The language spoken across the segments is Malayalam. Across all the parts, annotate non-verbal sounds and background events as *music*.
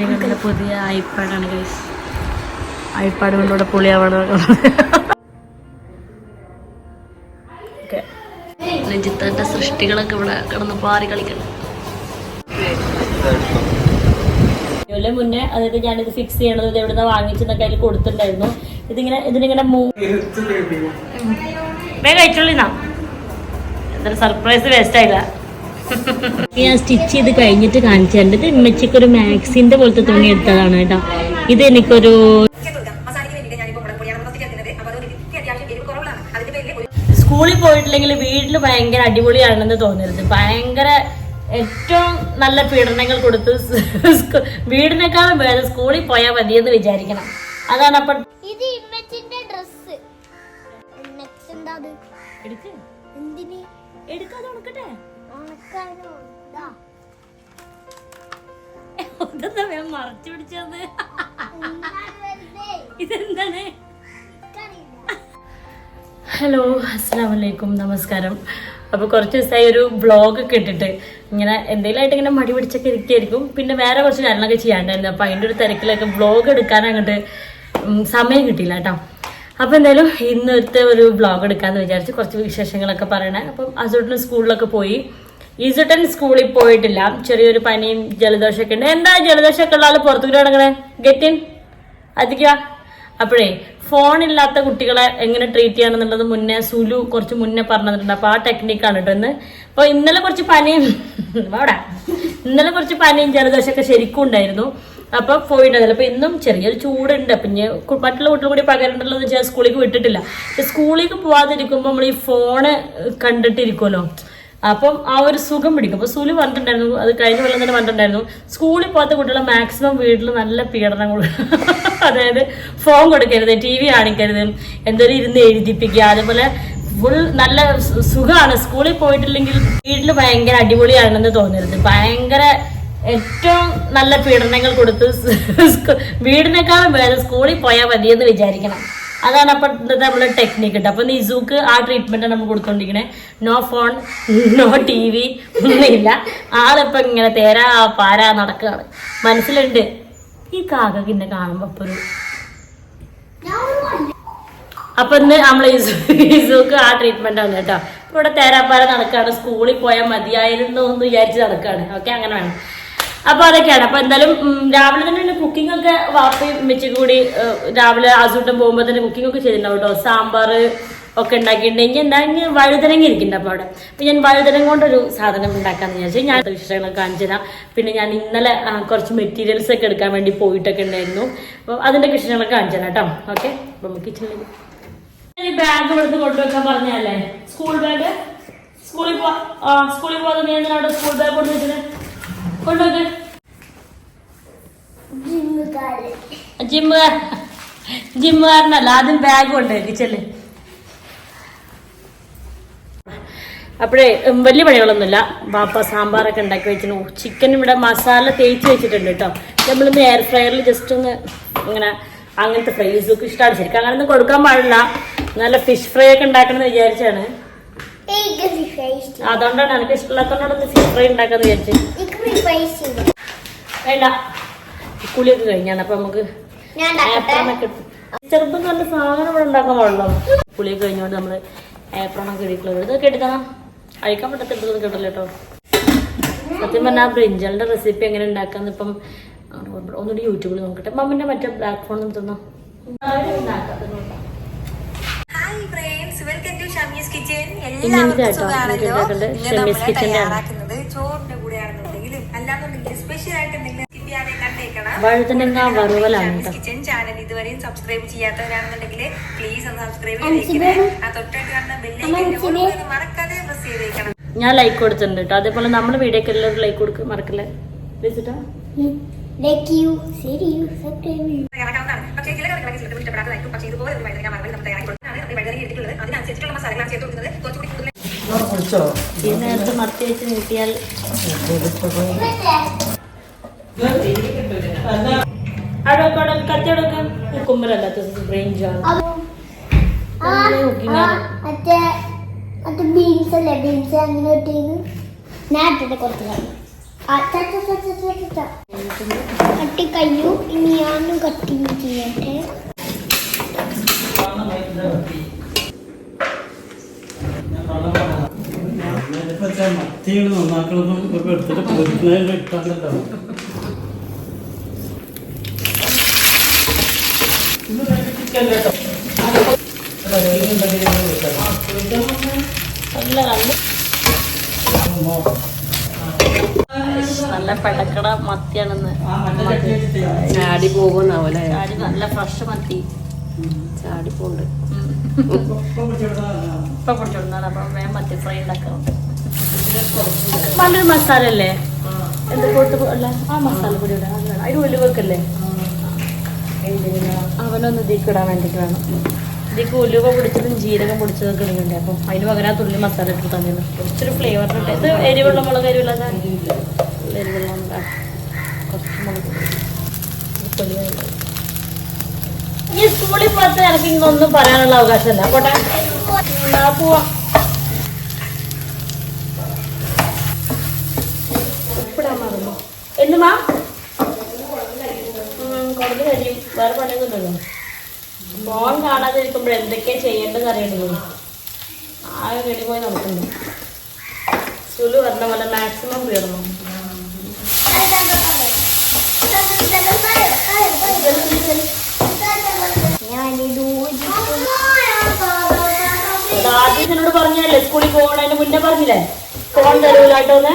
ലക്ഷ്മികളുടെ പുതിയ ഐപാഡാണ് ഗൈസ് ഐപാഡ് കൊണ്ടുകൂടെ പൊളിയാവണം. ഓക്കെ രഞ്ജിത്തന്റെ സൃഷ്ടികളൊക്കെ ഇവിടെ കിടന്ന് പാറി കളിക്കണം. ഇതിന് മുന്നേ അതായത് ഞാനിത് ഫിക്സ് ചെയ്യണത് ഇത് എവിടുന്ന വാങ്ങിച്ചെന്നൊക്കെ അതിൽ കൊടുത്തിട്ടുണ്ടായിരുന്നു. ഇതിങ്ങനെ ഇതിനിങ്ങനെ വേഗം കഴിച്ചോളിന്നാ എന്തൊരു സർപ്രൈസ് വേസ്റ്റ് ആയില്ല. ഞാൻ സ്റ്റിച്ച് ചെയ്ത് കഴിഞ്ഞിട്ട് കാണിച്ചു തരേണ്ടത് ഇമ്മച്ചിക്ക് ഒരു മാക്സിന്റെ പോലത്തെ തുണി എടുത്തതാണ് കേട്ടോ. ഇത് എനിക്കൊരു സ്കൂളിൽ പോയിട്ടില്ലെങ്കിൽ വീട്ടിൽ ഭയങ്കര അടിപൊളിയാണെന്ന് തോന്നരുത്. ഭയങ്കര ഏറ്റവും നല്ല പീഡനങ്ങൾ കൊടുത്ത് വീടിനേക്കാളും വേറെ സ്കൂളിൽ പോയാൽ മതിയെന്ന് വിചാരിക്കണം. അതാണ് അപ്പൊ ഇത് ഇമ്മച്ചിന്റെ ഡ്രസ് എന്താ വേഗം മറച്ചു പിടിച്ചത്? ഇതെന്താണ്? ഹലോ അസ്സാം വലൈക്കും നമസ്കാരം. അപ്പോൾ കുറച്ച് ദിവസമായി ഒരു ബ്ലോഗ് ഒക്കെ ഇട്ടിട്ട് ഇങ്ങനെ എന്തെങ്കിലുമായിട്ട് ഇങ്ങനെ മടി പിടിച്ചൊക്കെ ഇരിക്കുകയായിരിക്കും പിന്നെ വേറെ കുറച്ച് കാര്യങ്ങളൊക്കെ ചെയ്യാണ്ടായിരുന്നു അപ്പോൾ അതിന്റെ ഒരു തിരക്കിലൊക്കെ വ്ളോഗ് എടുക്കാൻ അങ്ങോട്ട് സമയം കിട്ടിയില്ല കേട്ടോ. അപ്പോൾ എന്തായാലും ഇന്നത്തെ ഒരു ബ്ലോഗ് എടുക്കാമെന്ന് വിചാരിച്ച് കുറച്ച് വിശേഷങ്ങളൊക്കെ പറയണേ. അപ്പം അസോട്ടിന് സ്കൂളിലൊക്കെ പോയി. ഈസുട്ടൻ സ്കൂളിൽ പോയിട്ടില്ല. ചെറിയൊരു പനിയും ജലദോഷമൊക്കെ ഉണ്ട്. എന്താ ജലദോഷമൊക്കെ ഉള്ള ആൾ പുറത്തുകൂടെ നടക്കണേ? ഗെറ്റിൻ അതിക്ക അപ്പോഴേ ഫോണില്ലാത്ത കുട്ടികളെ എങ്ങനെ ട്രീറ്റ് ചെയ്യണമെന്നുള്ളത് മുന്നേ സുലു കുറച്ച് മുന്നേ പറഞ്ഞിട്ടുണ്ട്. അപ്പോൾ അപ്പൊ ആ ടെക്നിക്കാണ് കേട്ടോ ഇന്ന്. അപ്പൊ ഇന്നലെ കുറച്ച് പനിയും അവിടെ. ഇന്നലെ കുറച്ച് പനിയും ജലദോഷമൊക്കെ ശരിക്കും ഉണ്ടായിരുന്നു. അപ്പൊ പോയിട്ടുണ്ടല്ലോ അപ്പൊ ഇന്നും ചെറിയൊരു ചൂടുണ്ട്. കു- മറ്റുള്ള കുട്ടികൾ കൂടി പകരണ്ടല്ലോ എന്ന് വെച്ചാൽ സ്കൂളിലേക്ക് വിട്ടിട്ടില്ല. സ്കൂളിലേക്ക് പോവാതിരിക്കുമ്പോൾ നമ്മൾ ഈ ഫോണ് കണ്ടിട്ടിരിക്കുമല്ലോ അപ്പം ആ ഒരു സുഖം പിടിക്കും. അപ്പൊ സുലു പറഞ്ഞിട്ടുണ്ടായിരുന്നു അത് കഴിഞ്ഞ കൊല്ലം തന്നെ പറഞ്ഞിട്ടുണ്ടായിരുന്നു സ്കൂളിൽ പോകാത്ത കുട്ടികളെ മാക്സിമം വീട്ടിൽ നല്ല പീഡനം കൊടുക്കും *laughs* അതായത് ഫോൺ കൊടുക്കരുത് ടി വി കാണിക്കരുത് എന്തൊരു ഇരുന്ന് എഴുതിപ്പിക്കുക. അതുപോലെ ഫുൾ നല്ല സുഖമാണ് സ്കൂളിൽ പോയിട്ടില്ലെങ്കിൽ വീട്ടിൽ ഭയങ്കര അടിപൊളിയാണെന്ന് തോന്നരുത്. ഭയങ്കര ഏറ്റവും നല്ല പീഡനങ്ങൾ കൊടുത്ത് *laughs* വീടിനേക്കാളും വേറെ സ്കൂളിൽ പോയാൽ മതിയെന്ന് വിചാരിക്കണം. അതാണ് അപ്പൊ നമ്മളെ ടെക്നിക്ക് കേട്ടോ അപ്പൊ നിസൂക്ക് ആ ട്രീറ്റ്മെന്റ് നമ്മൾ കൊടുത്തോണ്ടിരിക്കണേ. No phone no T V ഒന്നുമില്ല. ആളിപ്പൊ ഇങ്ങനെ തേരാ പാരാ നടക്കുകയാണ് മനസ്സിലുണ്ട്. ഈ കാക്കക്ക് എന്നെ കാണുമ്പോ അപ്പൊ ഒരു. അപ്പൊ ഇന്ന് നമ്മൾ ഇസുക്ക് ആ ട്രീറ്റ്മെന്റ് ആണ് കേട്ടോ. ഇവിടെ തേരാപ്പാര നടക്കാണ്. സ്കൂളിൽ പോയാൽ മതിയായിരുന്നു എന്ന് വിചാരിച്ച് നടക്കാണ്. ഓക്കെ അങ്ങനെ വേണം. അപ്പൊ അതൊക്കെയാണ്. അപ്പൊ എന്തായാലും രാവിലെ തന്നെ കുക്കിംഗ് ഒക്കെ വാപ്പി ഉമ്മച്ചും കൂടി രാവിലെ ആസൂട്ടം പോകുമ്പോൾ തന്നെ കുക്കിംഗ് ഒക്കെ ചെയ്തിട്ടുണ്ടാവും കേട്ടോ. സാമ്പാർ ഒക്കെ ഉണ്ടാക്കിയിട്ടുണ്ടെങ്കിൽ എന്താ ഇനി വഴുതനങ്ങ ഇരിക്കുന്നുണ്ട് അപ്പൊ അവിടെ. അപ്പൊ ഞാൻ വഴുതനം കൊണ്ടൊരു സാധനം ഉണ്ടാക്കാന്ന് വിചാരിച്ചു. ഞാൻ വിശേഷങ്ങൾ കാണിച്ചു തരാം. പിന്നെ ഞാൻ ഇന്നലെ കുറച്ച് മെറ്റീരിയൽസ് ഒക്കെ എടുക്കാൻ വേണ്ടി പോയിട്ടൊക്കെ ഉണ്ടായിരുന്നു. അപ്പൊ അതിന്റെ വിശേഷങ്ങൾ കാണിച്ചു തരാം കേട്ടോ. ഓക്കെ? അപ്പൊ നമുക്ക് ബാഗ് ഇവിടുന്ന് കൊണ്ടുവെക്കാൻ പറഞ്ഞല്ലേ സ്കൂൾ ബാഗ് സ്കൂളിൽ പോ സ്കൂളിൽ പോകാതെ സ്കൂൾ ബാഗ് കൊണ്ടു ജിമ്മുകാര്. ജിമ്മുകാരൻ ജിമ്മുകാരനല്ല ആദ്യം ബാഗ് കൊണ്ട് കിച്ചൽ അപ്പോഴേ വലിയ പണികളൊന്നുമില്ല. ബാപ്പ സാമ്പാറൊക്കെ ഉണ്ടാക്കി വെച്ചിരുന്നു. ചിക്കൻ ഇവിടെ മസാല തേച്ച് വെച്ചിട്ടുണ്ട് കേട്ടോ. നമ്മളിന്ന് എയർ ഫ്രയറിൽ ജസ്റ്റ് ഒന്ന് ഇങ്ങനെ അങ്ങനത്തെ ഫ്രൈസൊക്കെ ഇഷ്ടമാണ് ശരിക്കും അങ്ങനെ ഒന്നും കൊടുക്കാൻ പാടില്ല. നല്ല ഫിഷ് ഫ്രൈ ഒക്കെ ഉണ്ടാക്കണമെന്ന് വിചാരിച്ചാണ് എനിക്ക് free fries ചെയ്യ്. അതുകൊണ്ടാണ് എനിക്ക് ഇഷ്ടമില്ലാത്തതുകൊണ്ടാണ് ഫിഷ് ഫ്രൈ ഉണ്ടാക്കാന്ന് വിചാരിച്ചു. വേണ്ട. കുളിയൊക്കെ കഴിഞ്ഞാണ് അപ്പൊ നമുക്ക് ചെറുപ്പം നല്ല സാധനം ഇവിടെ ഉണ്ടാക്കാൻ പാടുള്ളൂ കുളിയൊക്കെ കഴിഞ്ഞോണ്ട് നമ്മൾ ഏപ്രണൊക്കെ ഇടിക്കുള്ളത് ഇതൊക്കെ എടുക്കണം. അഴിക്കാൻ പറ്റത്തില്ല കേട്ടല്ലോ കേട്ടോ. സത്യം പറഞ്ഞാൽ ബ്രിഞ്ചലിന്റെ റെസിപ്പി എങ്ങനെ ഉണ്ടാക്കാന്ന് ഇപ്പം ഒന്നുകൂടി യൂട്യൂബിൽ നോക്കട്ടെ. മമ്മിന്റെ മറ്റേ ഫോൺ തന്നോ? വെൽക്കം ഇങ്ങനത്തെ എല്ലാവർക്കും കേട്ടോ, സുഖമാണല്ലോ. ഷമീസ്. തയ്യാറാക്കുന്നത് ചോറിന്റെ കൂടെ അല്ലാന്നുണ്ടെങ്കിൽ സ്പെഷ്യൽ ആയിട്ട് എന്തെങ്കിലും വഴുതനങ്ങ വറുവലാണ് ചാനൽ ഇതുവരെയും സബ്സ്ക്രൈബ് ചെയ്യാത്തവരാണെന്നുണ്ടെങ്കിൽ പ്ലീസ് ഒന്ന് സബ്സ്ക്രൈബ് ചെയ്തേക്കണേ ആ തൊട്ടായിട്ട് കാണുന്ന ബെല്ലേക്ക് മറക്കാതെ പ്രസ് ചെയ്തേക്കണം ഞാൻ ലൈക്ക് കൊടുത്തിട്ടുണ്ട് കേട്ടോ. അതേപോലെ നമ്മുടെ വീഡിയോക്ക് എല്ലാവരും ലൈക്ക് കൊടുക്കുക മറക്കല്ലേ? വിളിച്ചിട്ടോ? Like you share you, subscribe you. തയ്യാറാക്കാവുന്നതാണ് പക്ഷേ ചില കറികളൊക്കെ ചിലർക്ക് ഇഷ്ടപ്പെടാത്തതായിരിക്കും പക്ഷേ ഇതുപോലെ ഒരു വഴുതനങ്ങ വറവൽ നമ്മൾ തയ്യാറാക്കി കൊടുക്കുന്നതാണ് നമ്മൾ വഴുതനങ്ങ എടുത്തിട്ടുള്ളത് അതിനനുസരിച്ചുള്ള മസാലകളാണ് ചേർത്ത് കൊടുക്കുന്നത് കുറച്ചുകൂടി കൂടുതൽ ഈ നേരത്ത് മത്തി വെച്ച് നീട്ടിയാൽ അവിടെ വെക്ക്, അവിടെ വെക്ക്, കത്തി അവിടെ വെക്ക്. കുക്കുമ്പരല്ലാത്ത ബ്രെയിൻജാണ് അത് ആ, ആ, മറ്റേ മറ്റേ ബീൻസ് അല്ലേ ബീൻസ് അങ്ങനെ ഇട്ടിരുന്നു. ഞാൻ ഇട്ടിട്ട് കുറച്ച് കട്ടി കഴിഞ്ഞു. ഇനി ഞാനും കട്ടിങ് ചെയ്യട്ടെ. മത്തിയാണ് നന്നാക്കണതും ഒക്കെ എടുത്തിട്ട് പൊരിക്കുന്നതിന്റെ ഇട്ടാണ്ടല്ലോ നല്ല പഴക്കട പടക്കട മത്തിയാണെന്ന് ചാടി പോകുന്നാവല്ലേ ചാടി നല്ല ഫ്രഷ് മത്തി. ചാടി പോണ്ട്. ഇപ്പൊ പൊടിച്ചോടുന്നാണ് അപ്പൊ വേഗം മത്തി ഫ്രൈ ഉണ്ടാക്കാം നല്ലൊരു മസാല അല്ലേ എന്ത് കൊടുത്ത് ആ മസാല പൊടി ഇടാം. അതിന് ഉലുവക്കല്ലേ അവനൊന്ന് ഇതിക്ക് ഇടാൻ വേണ്ടിട്ട് വേണം. ഇതിക്ക് ഉലുവ പൊടിച്ചതും ജീരകം പൊടിച്ചതൊക്കെ ഇടുന്നുണ്ട്. അപ്പം അതിന് പകരം തുള്ളി മസാല ഇട്ട് തന്നെ കുറച്ചൊരു ഫ്ലേവർ ഇട്ട് ഇത് എരിവുള്ള മുളക് എരിവുള്ള എരിവുള്ള. കുറച്ച്. ഈ സ്കൂളിൽ പോകാത്ത എനിക്ക് ഇങ്ങൊന്നും പറയാനുള്ള അവകാശമല്ല പോട്ടെ. പോവാ. മറന്നു എന്തുമാ കുറഞ്ഞു കഴിയും. വേറെ പണിയൊന്നുമില്ലല്ലോ. ഫോൺ കാണാതെ ഇരിക്കുമ്പോൾ എന്തൊക്കെയാ ചെയ്യേണ്ടത് അറിയണ്ടല്ലോ. ആകെ കെടി പോയി നടക്കുന്നു. സുലു പറഞ്ഞ പോലെ മാക്സിമം ഞാനിത് ആദ്യം പറഞ്ഞല്ലേ സ്കൂളിൽ പോകണതിന് മുന്നേ പറഞ്ഞില്ലേ? ഫോൺ തരൂലാട്ടോന്ന്?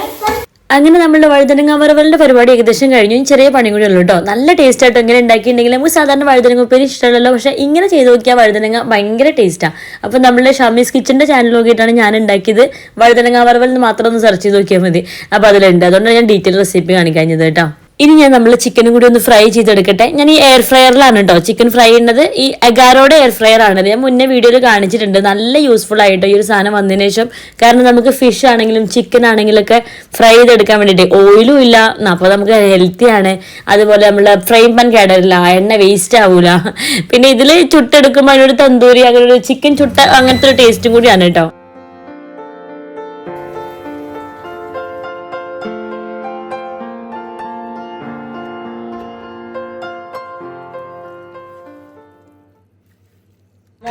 അങ്ങനെ നമ്മളുടെ വഴുതനങ്ങ വറവലിന്റെ പരിപാടി ഏകദേശം കഴിഞ്ഞു. ചെറിയ പണി കൂടി ഉള്ളൂ കേട്ടോ. നല്ല ടേസ്റ്റ് ആയിട്ട് ഇങ്ങനെ ഉണ്ടാക്കിയിട്ടുണ്ടെങ്കിൽ നമുക്ക് സാധാരണ വഴുതനങ്ങ ഉപ്പേരി ഇഷ്ടമല്ലല്ലോ. പക്ഷെ ഇങ്ങനെ ചെയ്ത് നോക്കിയാൽ വഴുതനങ്ങ ഭയങ്കര ടേസ്റ്റാണ് അപ്പം നമ്മുടെ ഷമീസ് കിച്ചന്റെ ചാനൽ നോക്കിയിട്ടാണ് ഞാൻ ഉണ്ടാക്കിയത്. വഴുതനങ്ങ വറവൽ മാത്രം ഒന്ന് സെർച്ച് ചെയ്ത് നോക്കിയാൽ മതി. അപ്പോൾ അതിലുണ്ട്. അതുകൊണ്ടാണ് ഞാൻ ഡീറ്റെയിൽ റെസിപ്പി കാണിക്കാഞ്ഞത് കേട്ടോ. ഇനി ഞാൻ നമ്മൾ ചിക്കനും കൂടി ഒന്ന് ഫ്രൈ ചെയ്തെടുക്കട്ടെ. ഞാൻ ഈ എയർ ഫ്രയറിലാണ് കേട്ടോ ചിക്കൻ ഫ്രൈ ചെയ്യുന്നത്. ഈ അഗാരോടെ എയർ ഫ്രയർ ആണ്. ഞാൻ മുന്നേ വീഡിയോയിൽ കാണിച്ചിട്ടുണ്ട്. നല്ല യൂസ്ഫുൾ ആയിട്ടോ ഈ ഒരു സാധനം വന്നതിന് ശേഷം. കാരണം നമുക്ക് ഫിഷ് ആണെങ്കിലും ചിക്കൻ ആണെങ്കിലും ഒക്കെ ഫ്രൈ ചെയ്തെടുക്കാൻ വേണ്ടിയിട്ട് ഓയിലും ഇല്ല. അപ്പോൾ നമുക്ക് ഹെൽത്തി ആണ്. അതുപോലെ നമ്മൾ ഫ്രൈ പാൻ കേടരില്ല എണ്ണ വേസ്റ്റ് ആവൂല. പിന്നെ ഇതിൽ ചുട്ടെടുക്കുമ്പോൾ അതിനൊരു തന്തൂരി അങ്ങനെ ഒരു ചിക്കൻ ചുട്ട അങ്ങനത്തെ ഒരു ടേസ്റ്റും കൂടിയാണ് കേട്ടോ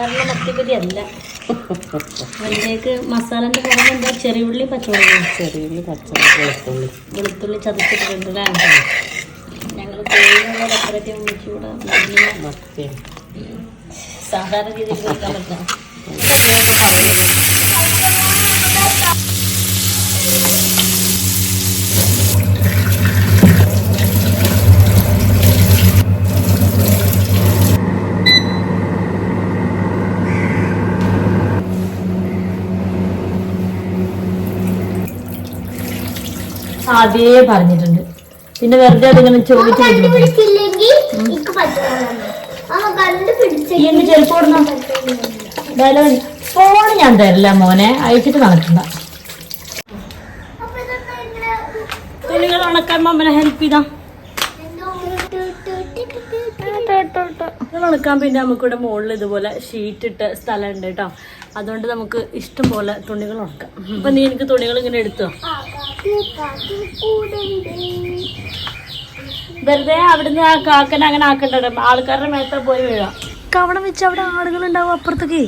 വേറെ മത്തിപ്പൊരി അല്ല അതിലേക്ക് മസാലന്റെ പുറമെ എന്താ? ചെറിയുള്ളി പച്ചമുളക്. ചെറിയ പച്ചമുളക് വെളുത്തുള്ളി. വെളുത്തുള്ളി ചതച്ചിട്ടുണ്ട് അല്ലേ? ഞങ്ങൾ തേയിലുള്ള ഡെക്കറേറ്റീവ് വെച്ചുകൂടെ മത്തി. സാധാരണ രീതിയിൽ കഴിക്കാൻ പറ്റില്ല. ആദ്യമേ പറഞ്ഞിട്ടുണ്ട്. പിന്നെ വെറുതെ അതിങ്ങനെ ചോദിച്ചു എന്ത് ചെരുപ്പ് ഫോൺ ഞാൻ തരില്ല മോനെ. അയച്ചിട്ട് നടക്കണ്ട തുണികൾ ഉണക്കാൻ മമ്മനെ ഹെൽപ്പ് ചെയ്താ? ഉണക്കാൻ പിന്നെ നമുക്കിവിടെ മുകളിൽ ഇതുപോലെ ഷീറ്റ് ഇട്ട സ്ഥലം ഉണ്ട് കേട്ടോ. അതുകൊണ്ട് നമുക്ക് ഇഷ്ടം പോലെ തുണികൾ ഉണക്കാം. അപ്പൊ നീ എനിക്ക് തുണികൾ ഇങ്ങനെ എടുത്തോ? വെറുതെ അവിടുന്ന് ആ കാക്കനെ അങ്ങനെ ആക്കണ്ട ആൾക്കാരുടെ മേത്ത പോയി വീഴാം. അവിടെ വെച്ച് അവിടെ ആളുകൾ ഉണ്ടാവും അപ്പുറത്തേക്ക്.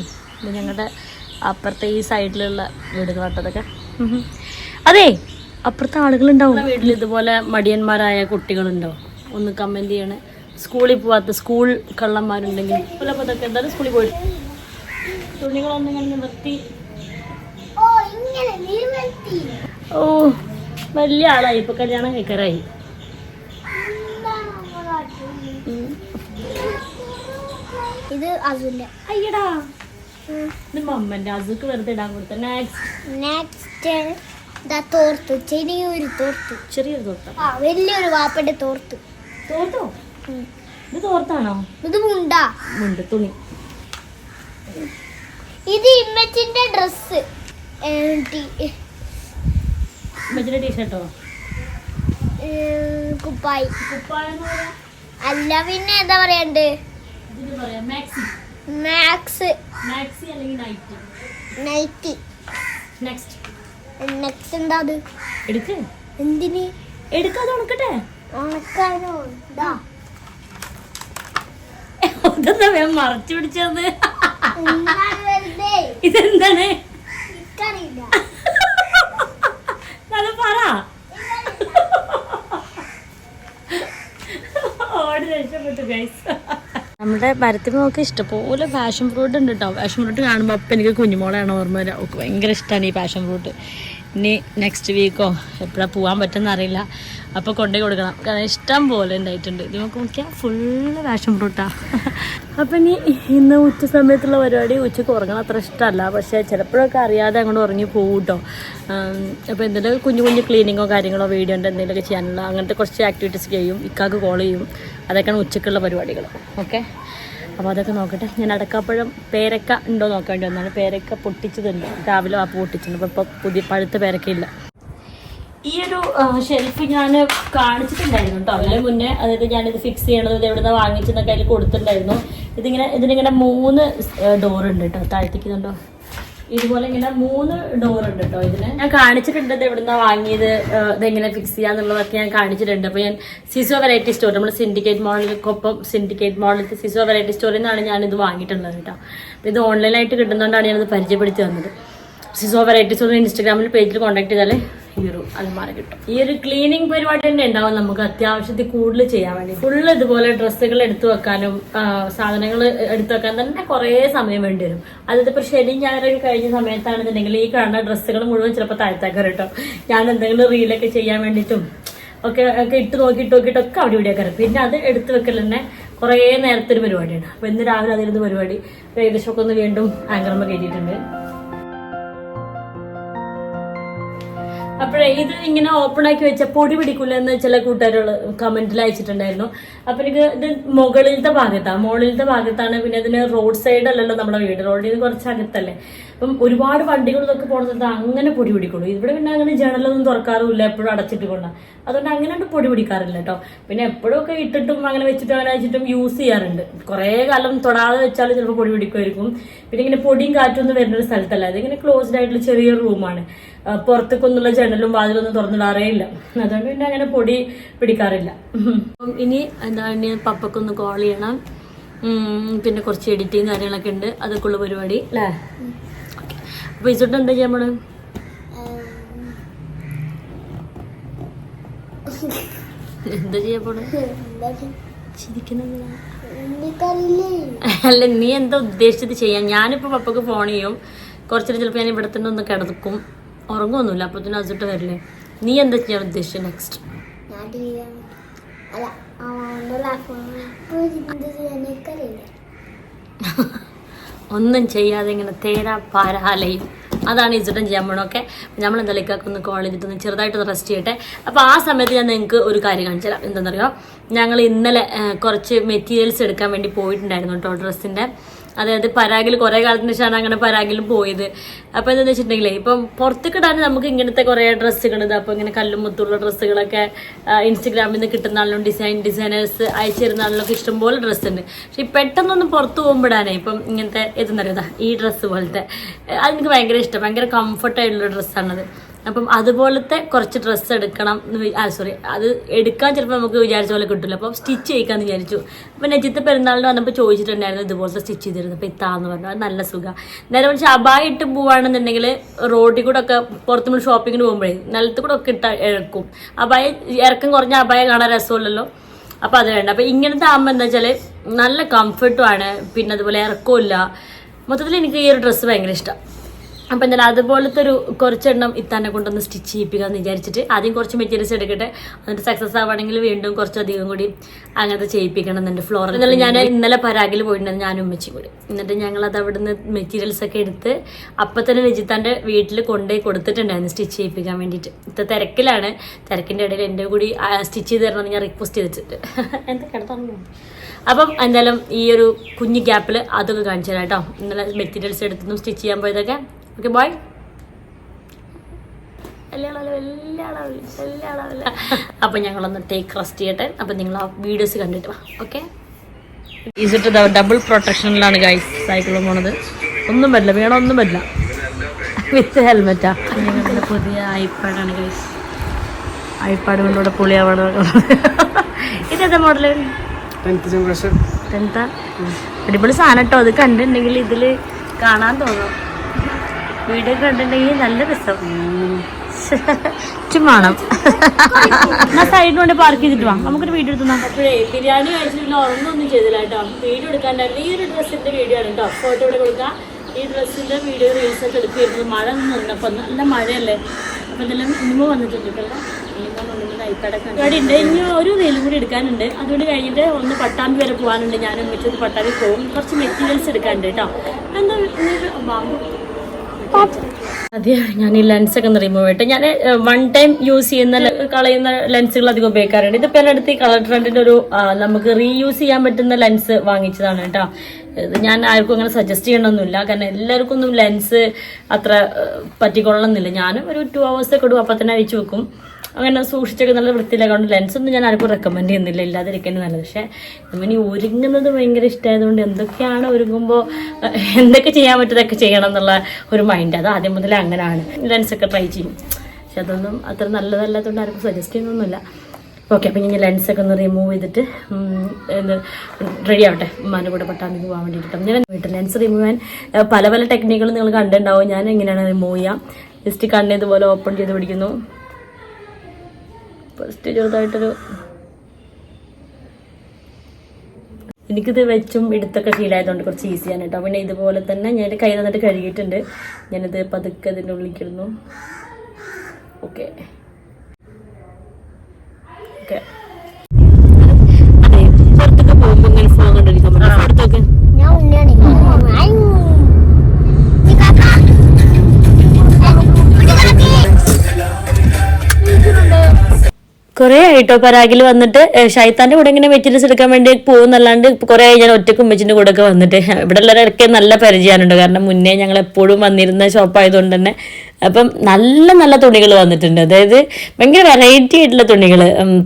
ഞങ്ങളുടെ അപ്പുറത്തെ ഈ സൈഡിലുള്ള വീടുകളാട്ടതൊക്കെ അതെ അപ്പുറത്തെ ആളുകളുണ്ടാവും വീട്ടിൽ ഇതുപോലെ മടിയന്മാരായ കുട്ടികളുണ്ടാവും ഒന്ന് കമന്റ് ചെയ്യണേ. സ്കൂളിൽ പോവാത്ത സ്കൂൾ കള്ളന്മാരുണ്ടെങ്കിൽ. എന്തായാലും സ്കൂളിൽ പോയിട്ട് തുണികളൊന്നും ഇങ്ങനെ ഓ ഇങ്ങനെ നിവർത്തി ഓ വലിയ ആളായി. ഇപ്പൊ കല്യാണം കഴിക്കാറായി. ഇത് അസുന്റെ അയ്യടാ. ഇത് മമ്മന്റെ അസുക്ക് വെറുതെ ഇടാൻ കൊടുത്ത. നെക്സ്റ്റ് ഇതാ ചെറിയൊരു തോർത്തു. ചെറിയൊരു തോർത്ത. വലിയൊരു വാപ്പന്റെ തോർത്തു. തോർത്തോ? ഇത് തോർത്താണോ? ഇത് മുണ്ട. മുണ്ട് തുണി. ഇത് ഇമ്മച്ചിന്റെ ഡ്രസ് ടീഷർട്ടോ കുപ്പായി. അല്ല പിന്നെ എന്താ പറയണ്ട്? മാക്സി. മാക്സ്. അല്ലെങ്കിൽ നൈറ്റ്? നൈറ്റി. നെക്സ്റ്റ് നെക്സ്റ്റ് എന്താ അത്? എടുക്ക്. എന്തിന്? എടുക്കാതെ ഉണക്കട്ടെ? ഉണക്കാനോ? ഇതാ. *laughs* അതെന്താ വേഗം മറച്ചു പിടിച്ചത്? ഇതെന്താണ്? നല്ല പറ. ഓടി രക്ഷപ്പെട്ടു ഗൈസ് നമ്മുടെ മരത്തിൽ ഇഷ്ടപോലെ ഇഷ്ടംപോലെ പാഷൻ ഫ്രൂട്ട് ഉണ്ട് കേട്ടോ പാഷൻ ഫ്രൂട്ട് കാണുമ്പോൾ അപ്പം എനിക്ക് കുഞ്ഞുമോളാണ് ഓർമ്മ വരിക അവൾക്ക് ഭയങ്കര ഇഷ്ടമാണ് ഈ പാഷൻ ഫ്രൂട്ട് ഇനി നെക്സ്റ്റ് വീക്കോ എപ്പോഴാണ് പോകാൻ പറ്റുമെന്ന് അറിയില്ല. അപ്പോൾ കൊണ്ടുപോയി കൊടുക്കണം. കാരണം ഇഷ്ടം പോലെ ഉണ്ടായിട്ടുണ്ട്. ഇത് നമുക്ക് നോക്കിയാൽ ഫുള്ള് പാഷൻ ഫ്രൂട്ടാ അപ്പം ഇനി ഇന്ന് ഉച്ച സമയത്തുള്ള പരിപാടി ഉച്ചയ്ക്ക് ഉറങ്ങണം അത്ര ഇഷ്ടമല്ല. പക്ഷേ ചിലപ്പോഴൊക്കെ അറിയാതെ അങ്ങോട്ട് ഉറങ്ങി പോകും കേട്ടോ അപ്പോൾ എന്തെങ്കിലും കുഞ്ഞു കുഞ്ഞു ക്ലീനിങ്ങോ കാര്യങ്ങളോ വീഡിയോ ഉണ്ട് എന്തെങ്കിലുമൊക്കെ ചെയ്യാനുള്ള അങ്ങനത്തെ കുറച്ച് ആക്ടിവിറ്റീസ് ചെയ്യും. ഇക്കാക്ക് കോൾ ചെയ്യും. അതൊക്കെയാണ് ഉച്ചക്കുള്ള പരിപാടികൾ. ഓക്കെ അപ്പോൾ അതൊക്കെ നോക്കട്ടെ. ഞാൻ അടക്കാപ്പഴം പേരക്ക ഉണ്ടോ നോക്കാൻ വേണ്ടി വന്നാണ് പേരക്ക പൊട്ടിച്ചതുണ്ട്. രാവിലെ വാപ്പ് പൊട്ടിച്ചിട്ടുണ്ട്. അപ്പോൾ ഇപ്പോൾ പുതിയ പഴുത്ത പേരക്ക ഇല്ല. ഈ ഒരു ഷെൽഫ് ഞാൻ കാണിച്ചിട്ടുണ്ടായിരുന്നു കേട്ടോ അതിന് മുന്നേ അതായത് ഞാൻ ഇത് ഫിക്സ് ചെയ്യണത് ഇത് എവിടെ നിന്ന് വാങ്ങിച്ചെന്നൊക്കെ അതിൽ കൊടുത്തിട്ടുണ്ടായിരുന്നു. ഇതിങ്ങനെ ഇതിനിങ്ങനെ മൂന്ന് ഡോർ ഉണ്ട് കേട്ടോ താഴ്ത്തിക്കുന്നുണ്ടോ ഇതുപോലെ ഇങ്ങനെ മൂന്ന് ഡോർ ഉണ്ട് കേട്ടോ ഇതിന്. ഞാൻ കാണിച്ചിട്ടുണ്ട് ഇത് എവിടുന്ന വാങ്ങിയത് ഇതെങ്ങനെ ഫിക്സ് ചെയ്യാന്നുള്ളതൊക്കെ ഞാൻ കാണിച്ചിട്ടുണ്ട്. അപ്പോൾ ഞാൻ സിസോ വെറൈറ്റി സ്റ്റോർ നമ്മൾ സിൻഡിക്കേറ്റ് മോഡലിനൊപ്പം സിൻഡിക്കേറ്റ് മോഡലിൽ സിസോ വെറൈറ്റി സ്റ്റോറിൽ നിന്നാണ് ഞാനിത് വാങ്ങിയിട്ടുള്ളത് കേട്ടോ അപ്പോൾ ഇത് ഓൺലൈനായിട്ട് കിട്ടുന്നതുകൊണ്ടാണ് ഞാനത് പരിചയപ്പെടുത്തി തന്നത്. സിസോ വെറൈറ്റി സ്റ്റോർ ഇൻസ്റ്റാഗ്രാമിൽ പേജിൽ കോൺടാക്ട് ചെയ്താൽ ഈ ഒരു അലമാര കിട്ടും. ഈ ഒരു ക്ലീനിങ് പരിപാടി തന്നെ ഉണ്ടാവും നമുക്ക് അത്യാവശ്യത്തിൽ കൂടുതൽ ചെയ്യാൻ വേണ്ടി. ഫുള്ള് ഇതുപോലെ ഡ്രസ്സുകൾ എടുത്തു വെക്കാനും സാധനങ്ങൾ എടുത്തു വെക്കാൻ തന്നെ കുറേ സമയം വേണ്ടി വരും. അതിപ്പോൾ ശനി ഞായറൊക്കെ കഴിഞ്ഞ സമയത്താണെന്നുണ്ടെങ്കിൽ ഈ കാണുന്ന ഡ്രസ്സുകൾ മുഴുവൻ ചിലപ്പോൾ താഴ്ത്താക്കാൻ കേട്ടോ ഞാൻ എന്തെങ്കിലും റീലൊക്കെ ചെയ്യാൻ വേണ്ടിയിട്ടും ഒക്കെ ഒക്കെ ഇട്ട് നോക്കിയിട്ട് നോക്കിയിട്ടൊക്കെ അവിടെ ഇവിടെ കയറും പിന്നെ അത് എടുത്തു വെക്കൽ തന്നെ കുറേ നേരത്തെ ഒരു പരിപാടിയാണ്. അപ്പോൾ ഇന്ന് രാവിലെ അതിരുന്ന് പരിപാടി. ഏകദേശമൊക്കെ ഒന്ന് വീണ്ടും ആങ്കർമ്മ കയറ്റിയിട്ടുണ്ട് അപ്പോഴേ ഇത് ഇങ്ങനെ ഓപ്പൺ ആക്കി വെച്ച പൊടി പിടിക്കില്ല എന്ന് ചില കൂട്ടുകാരുകൾ കമന്റിൽ അയച്ചിട്ടുണ്ടായിരുന്നു. അപ്പൊ എനിക്ക് ഇത് മുകളിലത്തെ ഭാഗത്താണ് മുകളിലത്തെ ഭാഗത്താണ് പിന്നെ അതിന് റോഡ് സൈഡ് അല്ലല്ലോ നമ്മുടെ വീട്. റോഡിൽ നിന്ന് കുറച്ച് അകത്തല്ലേ. അപ്പം ഒരുപാട് വണ്ടികളിലൊക്കെ പോകുന്നത് അങ്ങനെ പൊടി പിടിക്കുള്ളൂ. ഇവിടെ പിന്നെ അങ്ങനെ ജനലൊന്നും തുറക്കാറുമില്ല എപ്പോഴും അടച്ചിട്ട് കൊണ്ടാണ് അതുകൊണ്ട് അങ്ങനെ പൊടി പിടിക്കാറില്ല കേട്ടോ. പിന്നെ എപ്പോഴും ഒക്കെ ഇട്ടിട്ടും അങ്ങനെ വെച്ചിട്ടും അങ്ങനെ വെച്ചിട്ടും യൂസ് ചെയ്യാറുണ്ട്. കുറേ കാലം തൊടാതെ വെച്ചാലും ചിലപ്പോൾ പൊടി പിടിക്കുമായിരിക്കും. പിന്നെ ഇങ്ങനെ പൊടിയും കാറ്റും ഒന്നും വരുന്ന ഒരു സ്ഥലത്തല്ല. അതിങ്ങനെ ക്ലോസ്ഡ് ആയിട്ടുള്ള ചെറിയ റൂമാണ് പുറത്തേക്കൊന്നുള്ള ജനലും വാതിലൊന്നും തുറന്നിടാറേ ഇല്ല അതുകൊണ്ട് പിന്നെ അങ്ങനെ പൊടി പിടിക്കാറില്ല. ഇനി എന്താണ് പപ്പക്കൊന്ന് കോൾ ചെയ്യണം. പിന്നെ കുറച്ച് എഡിറ്റിങ് കാര്യങ്ങളൊക്കെ ഉണ്ട്. അതൊക്കെ ഉള്ള പരിപാടി. അല്ലേ അപ്പൊ ഇസോട്ട് എന്താ ചെയ്യാൻ പോണത് എന്താ ചെയ്യാൻ പോണേ? അല്ല നീ എന്താ ഉദ്ദേശിച്ചത് ചെയ്യാൻ? ഞാനിപ്പോ പപ്പക്ക് ഫോൺ ചെയ്യും. കുറച്ചു ചിലപ്പോ ഞാൻ ഇവിടെ തന്നെ ഒന്ന് കിടക്കും. ഉറങ്ങുമൊന്നുമില്ല അപ്പത്തിന് അസിട്ട് വരില്ലേ? നീ എന്താ ചെയ്യാൻ ഉദ്ദേശിച്ചത് നെക്സ്റ്റ് ഒന്നും ചെയ്യാതെ ഇങ്ങനെ തേരാ പാരാലയും അതാണ് ഇസിട്ടം ചെയ്യാൻ പോകണം ഓക്കെ നമ്മൾ എന്തായാലും ഇക്കാക്ക് ഒന്ന് ചെറുതായിട്ടൊന്ന് റെസ്റ്റ് ചെയ്യട്ടെ. അപ്പോൾ ആ സമയത്ത് ഞാൻ നിങ്ങൾക്ക് ഒരു കാര്യം കാണിച്ചു തരാം എന്താണെന്നറിയോ ഞങ്ങൾ ഇന്നലെ കുറച്ച് മെറ്റീരിയൽസ് എടുക്കാൻ വേണ്ടി പോയിട്ടുണ്ടായിരുന്നു കേട്ടോ ഡ്രസ്സിന്റെ അതായത് പരാഗിൽ കുറേ കാലത്തിന് ശേഷമാണ് അങ്ങനെ പരാഗിൽ പോയത്. അപ്പോൾ എന്താണെന്ന് വെച്ചിട്ടുണ്ടെങ്കിൽ ഇപ്പം പുറത്തേക്കിടാൻ നമുക്ക് ഇങ്ങനത്തെ കുറേ ഡ്രസ്സുകൾ ഇത് അപ്പോൾ ഇങ്ങനെ കല്ലും മുത്തുള്ള ഡ്രസ്സുകളൊക്കെ ഇൻസ്റ്റഗ്രാമിൽ നിന്ന് കിട്ടുന്ന ആളിലും ഡിസൈൻ ഡിസൈനേഴ്സ് അയച്ചു തരുന്ന ആളിലൊക്കെ ഇഷ്ടംപോലെ ഡ്രസ്സ് ഉണ്ട്. പക്ഷെ പെട്ടെന്നൊന്ന് പുറത്ത് പോകുമ്പോഴാണേ ഇപ്പം ഇങ്ങനത്തെ ഇതെന്നറിയാം ഈ ഡ്രസ്സ് പോലത്തെ അതെനിക്ക് ഭയങ്കര ഇഷ്ടം. ഭയങ്കര കംഫർട്ടായിട്ടുള്ള ഡ്രസ്സാണത് അപ്പം അതുപോലത്തെ കുറച്ച് ഡ്രസ്സ് എടുക്കണം സോറി അത് എടുക്കാൻ ചിലപ്പോൾ നമുക്ക് വിചാരിച്ച പോലെ കിട്ടില്ല അപ്പം സ്റ്റിച്ച് ചെയ്യിക്കാന്ന് വിചാരിച്ചു. അപ്പം നജിത്ത് പെരുന്നാളിന് വന്നപ്പോൾ ചോദിച്ചിട്ടുണ്ടായിരുന്നു ഇതുപോലത്തെ സ്റ്റിച്ച് ചെയ്തിരുന്നു. അപ്പം ഇത്താന്ന് പറഞ്ഞു. അത് നല്ല സുഖം. നേരെ പക്ഷെ അബായ ഇട്ട് പോവാണെന്നുണ്ടെങ്കിൽ റോഡിൽ കൂടെ ഒക്കെ പുറത്ത് നമ്മൾ ഷോപ്പിങ്ങിന് പോകുമ്പോഴേ നിലത്ത് കൂടെ ഒക്കെ ഇട്ട ഇറക്കും അബായ ഇറക്കം കുറഞ്ഞ അബായ കാണാൻ രസമില്ലല്ലോ. അപ്പോൾ അത് വേണ്ട. അപ്പോൾ ഇങ്ങനത്തെ ആകുമ്പോൾ എന്താ വെച്ചാൽ നല്ല കംഫർട്ടുമാണ് പിന്നെ അതുപോലെ ഇറക്കവും ഇല്ല. മൊത്തത്തിൽ എനിക്ക് ഈ ഒരു ഡ്രസ്സ് ഭയങ്കര ഇഷ്ടം. അപ്പം എന്തായാലും അതുപോലത്തെ ഒരു കുറച്ചെണ്ണം ഇത്താനെ കൊണ്ടൊന്ന് സ്റ്റിച്ച് ചെയ്യിപ്പിക്കാമെന്ന് വിചാരിച്ചിട്ട് ആദ്യം കുറച്ച് മെറ്റീരിയൽസ് എടുക്കട്ടെ. എന്നിട്ട് സക്സസ് ആവണമെങ്കിൽ വീണ്ടും കുറച്ചധികം കൂടി അങ്ങനത്തെ ചെയ്യിപ്പിക്കണം എന്നുണ്ട് ഫ്ലോർ എന്നാലും ഞാൻ ഇന്നലെ പരാഗിൽ പോയിട്ടുണ്ടായിരുന്നു ഞാനും ഉമ്മച്ചും കൂടി. എന്നിട്ട് ഞങ്ങൾ അത് അവിടുന്ന് മെറ്റീരിയൽസ് ഒക്കെ എടുത്ത് അപ്പം തന്നെ രജിത്താന്റെ വീട്ടിൽ കൊണ്ടുപോയി കൊടുത്തിട്ടുണ്ടായിരുന്നു സ്റ്റിച്ച് ചെയ്യിപ്പിക്കാൻ വേണ്ടിയിട്ട്. ഇത്ത തിരക്കിലാണ്. തിരക്കിന്റെ ഇടയിൽ എന്റെ കൂടി സ്റ്റിച്ച് ചെയ്ത് തരണമെന്ന് ഞാൻ റിക്വസ്റ്റ് ചെയ്തിട്ട് *laughs* എന്താ അപ്പം എന്തായാലും ഈ ഒരു കുഞ്ഞു ഗ്യാപ്പിൽ അതൊക്കെ കാണിച്ചു തരാം കേട്ടോ. ഇന്നലെ മെറ്റീരിയൽസ് എടുത്തൊന്നും സ്റ്റിച്ച് ചെയ്യാൻ പോയതൊക്കെ. ഓക്കെ ബോയ് *laughs* അപ്പൊ ഞങ്ങളൊന്ന് ടേക്ക് റെസ്റ്റ് ചെയ്യട്ടെ. അപ്പൊ നിങ്ങൾ ആ വീഡിയോസ് കണ്ടിട്ട് വാ ഓക്കെ ഈസിട്ട് ഡബിൾ പ്രൊട്ടക്ഷനിലാണ് ഗൈസ് സൈക്കിളും പോണത്? ഒന്നും പറ്റില്ല വീണ ഒന്നും പറ്റില്ല. വിത്ത് ഹെൽമെറ്റാ ഞങ്ങളുടെ പുതിയ ഐപാഡാണ് ഗൈസ് ഐപാഡ് കൊണ്ടുകൂടെ പൊളിയാവാണ്. ഇതേതാ മോഡൽ ടെൻത്താ അടിപൊളി സാധനം കേട്ടോ അത് കണ്ടിട്ടുണ്ടെങ്കിൽ ഇതിൽ കാണാൻ തോന്നും. വീഡിയോ കണ്ടിട്ടുണ്ടെങ്കിൽ നല്ല രസം. ചുമ്മാണം. എന്നാ സൈഡിൽ കൊണ്ട് പാർക്ക് ചെയ്തിട്ട് വാ. നമുക്കൊരു വീഡിയോ എടുത്തു അപ്പോഴേ ബിരിയാണി കഴിച്ചിട്ടില്ല ഉറങ്ങൊന്നും ചെയ്തില്ല കേട്ടോ. വീഡിയോ എടുക്കാണ്ടായിരുന്നു ഈ ഒരു ഡ്രസ്സിന്റെ വീഡിയോ ആണ് കേട്ടോ. ഫോട്ടോ ഇവിടെ കൊടുക്കാം. ഈ ഡ്രസ്സിന്റെ വീഡിയോ റീൽസ് ഒക്കെ എടുത്തിരുന്നു മഴ നിന്നപ്പോൾ നല്ല മഴയല്ലേ? അപ്പൊ ഇതെല്ലാം ഇനിമ വന്നിട്ടുണ്ട് കേട്ടോ. ഉണ്ട്. ഇനി ഒരു റീലും കൂടി എടുക്കാനുണ്ട്. അതുകൊണ്ട് കഴിഞ്ഞിട്ട് ഒന്ന് പട്ടാമ്പി വരെ പോകാനുണ്ട്. ഞാൻ വെച്ചത് പട്ടാമ്പി പോകും. കുറച്ച് മെറ്റീരിയൽസ് എടുക്കാനുണ്ട് കേട്ടോ. എന്താ ബാമ്പു അതെ ഞാൻ ഈ ലെൻസ് ഒക്കെ ഒന്ന് റിമൂവ് ചെയ്തിട്ട് ഞാൻ വൺ ടൈം യൂസ് ചെയ്യുന്ന കളയുന്ന ലെൻസുകൾ അധികം ഉപയോഗിക്കാറുണ്ട്. ഇതിപ്പോൾ എന്റെ അടുത്ത് ഈ കളർ ട്രെൻഡിന്റെ ഒരു നമുക്ക് റീയൂസ് ചെയ്യാൻ പറ്റുന്ന ലെൻസ് വാങ്ങിച്ചതാണ് കേട്ടോ. ഇത് ഞാൻ ആർക്കും അങ്ങനെ സജസ്റ്റ് ചെയ്യണമെന്നില്ല കാരണം എല്ലാവർക്കും ഒന്നും ലെൻസ് അത്ര പറ്റിക്കൊള്ളണമെന്നില്ല. ഞാനും ഒരു ടു ഹവേഴ്സ് ഒക്കെ ഇടും അപ്പം തന്നെ അഴിച്ചു വെക്കും. അങ്ങനെ സൂക്ഷിച്ചൊക്കെ നല്ല വൃത്തിയിലാകൊണ്ട് ലെൻസൊന്നും ഞാൻ ആർക്കും റെക്കമെൻഡ് ചെയ്യുന്നില്ല. ഇല്ലാതിരിക്കുന്നത് നല്ലത്. പക്ഷേ ഇവന് ഒരുങ്ങുന്നത് ഭയങ്കര ഇഷ്ടമായതുകൊണ്ട് എന്തൊക്കെയാണ് ഒരുങ്ങുമ്പോൾ എന്തൊക്കെ ചെയ്യാൻ പറ്റുന്നതൊക്കെ ചെയ്യണം എന്നുള്ള ഒരു മൈൻഡ് അത് ആദ്യം മുതലേ അങ്ങനെയാണ് ലെൻസൊക്കെ ട്രൈ ചെയ്യും. പക്ഷെ അതൊന്നും അത്ര നല്ലതല്ലാത്തതുകൊണ്ട് ആർക്കും സജസ്റ്റ് ചെയ്യുന്നൊന്നുമില്ല ഓക്കെ അപ്പം ഞാൻ ലെൻസൊക്കെ ഒന്ന് റിമൂവ് ചെയ്തിട്ട് റെഡി ആവട്ടെ. ഉമ്മാന്റെ കൂടെ പട്ടാമ്പി പോകാൻ വേണ്ടിയിട്ട് ഞാൻ വീട്ടിൽ ലെൻസ് റിമൂവ് ചെയ്യാൻ പല പല ടെക്നിക്കുകൾ നിങ്ങൾ കണ്ടിട്ടുണ്ടാവും. ഞാൻ എങ്ങനെയാണ് റിമൂവ് ചെയ്യാം? ജസ്റ്റ് കണ്ണ് ഇതുപോലെ ഓപ്പൺ ചെയ്ത് പിടിക്കുന്നു. ഫസ്റ്റ് ചെറുതായിട്ടൊരു എനിക്കിത് വെച്ചും എടുത്തൊക്കെ ശീലമായതുകൊണ്ട് കുറച്ച് ഈസിയാണ് കേട്ടോ പിന്നെ ഇതുപോലെ തന്നെ ഞാൻ കൈ തന്നിട്ട് കഴുകിയിട്ടുണ്ട്. ഞാനിത് പതുക്കെ അതിന്റെ ഉള്ളിലിരുന്നു ഓക്കെ ഓക്കെ. അതെ പുറത്തൊക്കെ പോകുമ്പോൾ ഇങ്ങനെ ഫോൺ കണ്ടിരിക്കാൻ പറ്റും. അടുത്തൊക്കെ ഞാൻ ഉണ്ണിയാണ്. ഐ. ഈ കാക്ക. കുറേ ആയിട്ടോ പരാഗിൽ വന്നിട്ട് ഷൈത്താന്റെ കൂടെ ഇങ്ങനെ മെറ്റീരിയൽസ് എടുക്കാൻ വേണ്ടി പോകുന്നല്ലാണ്ട് കുറേ ആയി ഞാൻ ഒറ്റക്കും ഉമ്മച്ചിന്റെ കൂടെ ഒക്കെ വന്നിട്ട്. ഇവിടെ ഉള്ളവരൊക്കെ നല്ല പരിചയമാണുണ്ട്. കാരണം മുന്നേ ഞങ്ങൾ എപ്പോഴും വന്നിരുന്ന ഷോപ്പായതുകൊണ്ട് തന്നെ അപ്പം നല്ല നല്ല തുണികൾ വന്നിട്ടുണ്ട്. അതായത് ഭയങ്കര വെറൈറ്റി ആയിട്ടുള്ള തുണികൾ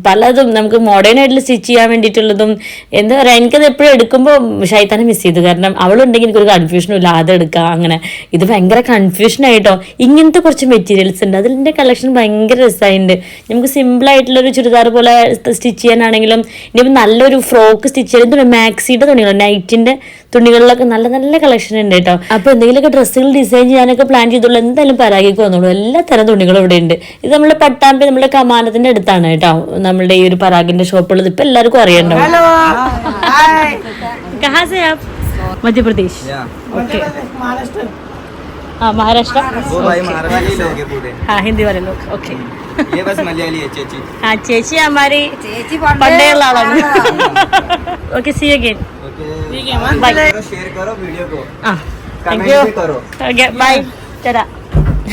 പലതും നമുക്ക് മോഡേൺ ആയിട്ടുള്ള സ്റ്റിച്ച് ചെയ്യാൻ വേണ്ടിയിട്ടുള്ളതും എന്താ പറയുക എനിക്കത് എപ്പോഴും എടുക്കുമ്പോൾ ഷൈത്താനെ മിസ് ചെയ്തു. കാരണം അവളുണ്ടെങ്കിൽ എനിക്കൊരു കൺഫ്യൂഷനും ഇല്ല അത് എടുക്കാം അങ്ങനെ. ഇത് ഭയങ്കര കൺഫ്യൂഷൻ ആയിട്ടോ. ഇങ്ങനത്തെ കുറച്ച് മെറ്റീരിയൽസ് ഉണ്ട്. അതിന്റെ കളക്ഷൻ ഭയങ്കര രസമായിട്ടുണ്ട് നമുക്ക് സിമ്പിൾ ആയിട്ടുള്ള ഒരു ചുരിദാർ പോലെ സ്റ്റിച്ച് ചെയ്യാനാണെങ്കിലും ഇനിയിപ്പോൾ നല്ലൊരു ഫ്രോക്ക് സ്റ്റിച്ച് ചെയ്യാൻ മാക്സിയുടെ തുണികൾ നൈറ്റിന്റെ തുണികളിലൊക്കെ നല്ല നല്ല കളക്ഷൻ ഉണ്ട് കേട്ടോ അപ്പൊ എന്തെങ്കിലുമൊക്കെ ഡ്രസ്സുകൾ ഡിസൈൻ ചെയ്യാനൊക്കെ പ്ലാൻ ചെയ്തോളൂ എന്തായാലും പരാഗിക്ക് വന്നോളൂ എല്ലാ തരം തുണികളും ഇവിടെ ഉണ്ട് ഇത് നമ്മുടെ പട്ടാമ്പി നമ്മുടെ കമാനത്തിന്റെ അടുത്താണ് കേട്ടോ നമ്മുടെ ഈ ഒരു പരാഗിന്റെ ഷോപ്പുള്ളത് ഇപ്പൊ എല്ലാവർക്കും അറിയണ്ടോ कहाँ से आप मध्य प्रदेश ओके हाँ महाराष्ट्र वो भाई मारवाड़ी लोग हैं पूरे हाँ हिंदी वाले लोग ओके ये बस मलयाली है चेची ആ ചേച്ചി അമ്മാരി പണ്ടേയുള്ള ആളാണ് okay C Again okay Bye. करो शेयर करो वीडियो को ആ താങ്ക് कमेंट യു भी करो ഓക്കെ ബൈ ചേട്ടാ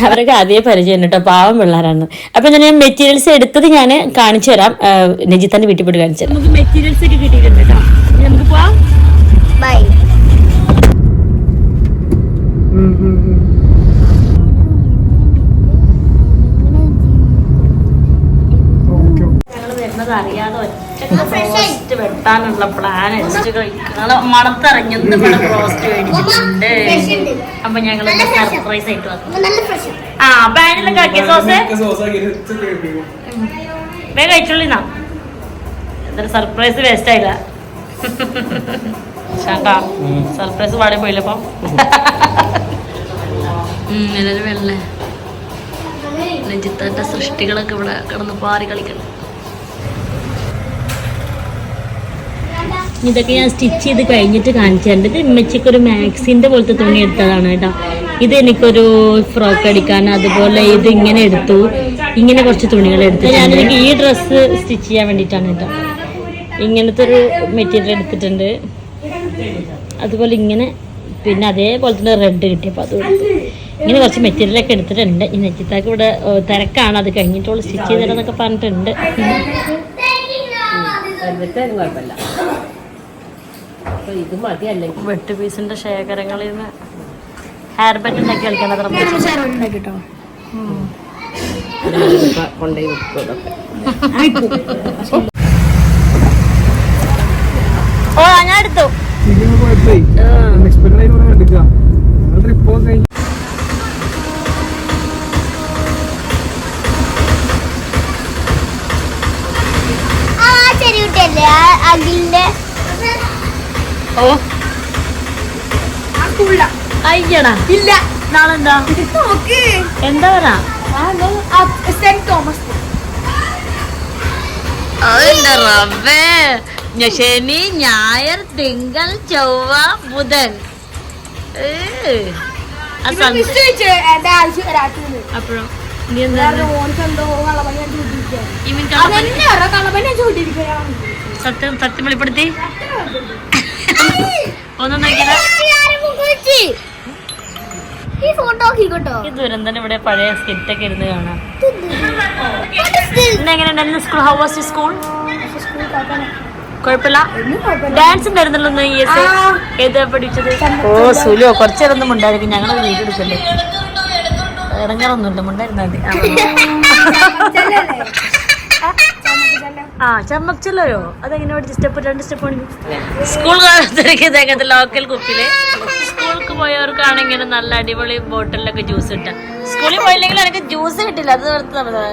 അവരൊക്കെ ആദ്യമേ പരിചയം കേട്ടോ പാവം പിള്ളേരാണ് അപ്പൊ ഞാൻ മെറ്റീരിയൽസ് എടുത്തത് ഞാൻ കാണിച്ചു തരാം നജിത്താന്റെ വീട്ടിൽ പോയിട്ട് കാണിച്ചു തരാം നമുക്ക് മെറ്റീരിയൽസ് ഒക്കെ കിട്ടിയിട്ടുണ്ട് കേട്ടോ ഇനി നമുക്ക് പോവാം ബൈ റോസ്റ്റ് വെട്ടാനുള്ള പ്ലാൻ അടിച്ചിട്ട് കഴിക്കണം മണത്തിറങ്ങിയത് ഇവിടെ റോസ്റ്റ് മേടിച്ചിട്ടുണ്ട്. അപ്പൊ ഞങ്ങൾ സർപ്രൈസ് ആയിട്ട് വന്നു. നല്ല ഫ്രഷ് ആ. പാനിലൊക്കെ ആക്കിയ സോസ് വേഗം കഴിച്ചോളിന്നാ എന്തായാലും സർപ്രൈസ് വേസ്റ്റ് ആയില്ല. ചേട്ടാ സർപ്രൈസ് പാടി പോയില്ലപ്പോ എല്ലാവരും വെള്ളേ. നെഞ്ചിത്തന്റെ സൃഷ്ടികളൊക്കെ ഇവിടെ കിടന്ന് പാറി കളിക്കണം. ഇതൊക്കെ ഞാൻ സ്റ്റിച്ച് ചെയ്ത് കഴിഞ്ഞിട്ട് കാണിച്ചിട്ടുണ്ട് ഇത് ഇമ്മച്ചിക്കൊരു മാക്സിന്റെ പോലത്തെ തുണി എടുത്തതാണ് കേട്ടോ ഇത് എനിക്കൊരു ഫ്രോക്ക് അടിക്കാൻ അതുപോലെ ഇത് ഇങ്ങനെ എടുത്തു ഇങ്ങനെ കുറച്ച് തുണികൾ എടുത്തു ഞാനെനിക്ക് ഈ ഡ്രസ്സ് സ്റ്റിച്ച് ചെയ്യാൻ വേണ്ടിയിട്ടാണ് കേട്ടോ ഇങ്ങനത്തെ ഒരു മെറ്റീരിയൽ എടുത്തിട്ടുണ്ട് അതുപോലെ ഇങ്ങനെ പിന്നെ അതേപോലെ തന്നെ റെഡ് കിട്ടിയപ്പോൾ അത് ഇങ്ങനെ കുറച്ച് മെറ്റീരിയലൊക്കെ എടുത്തിട്ടുണ്ട് ഈ നെച്ചിത്താക്ക് ഇവിടെ തിരക്കാണ് അത് കഴിഞ്ഞിട്ടുള്ള സ്റ്റിച്ച് ചെയ്തിട്ടെന്നൊക്കെ പറഞ്ഞിട്ടുണ്ട് കുഴപ്പമില്ല അപ്പൊ ഇത് മതി അല്ലെങ്കിൽ വെട്ട് പീസിന്റെ ശേഖരങ്ങളിൽ നിന്ന് ഹെയർ ബെറ്റ് ഉണ്ടാക്കി കളിക്കാൻ അത്ര കൊണ്ടുപോയി വെക്കും ഓ ഞാൻ എടുത്തു. അഖിലിന്റെ ഓ. അയ്യടാ. ഇല്ല. എന്താ സെന്റ് തോമസ്. റബ്ബേ ശനി ഞായർ തിങ്കൾ ചൊവ്വ ബുധൻ. അപ്പഴോ? നീ എന്താ സത്യം സത്യം വെളിപ്പെടുത്തി. ഒന്നും നോക്കിയതാ ഈ ഫോട്ടോ നോക്കിക്കോട്ടോ. ഈ ഇവിടെ പഴയ സ്കിറ്റ് ഒക്കെ ഇരുന്ന് കാണാം. എങ്ങനെ എങ്ങനെയുണ്ടായിരുന്നു സ്കൂൾ ഹൗ വാസ് സ്കൂൾ കുഴപ്പമില്ല. ഡാൻസ് ഉണ്ടായിരുന്നല്ലോ ഇന്ന് ഈ എസ് ഏതാ പഠിച്ചത്? ഓ സുലോ കുറച്ചേരൊന്നും ഉണ്ടായിരിക്കും ഞങ്ങൾ വീട് എടുക്കല്ലേ ഇറങ്ങാറൊന്നുമില്ല മുണ്ടായിരുന്നാ മതി. *laughs* ആ ചമ്മച്ചല്ലോയോ അതെങ്ങനെ പഠിച്ച? സ്റ്റെപ്പ് രണ്ട് സ്റ്റെപ്പ് സ്കൂൾ കാലത്തിരിക്കുന്നത് എങ്ങനത്തെ ലോക്കൽ കുപ്പിൽ സ്കൂൾക്ക് പോയവർക്കാണെങ്കിൽ നല്ല അടിപൊളി ബോട്ടിലൊക്കെ ജ്യൂസ് കിട്ടുക സ്കൂളിൽ പോയില്ലെങ്കിൽ എനിക്ക് ജ്യൂസ് കിട്ടില്ല. അത് നിർത്തുന്നത്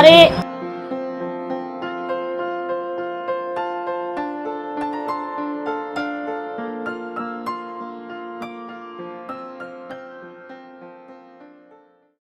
আরে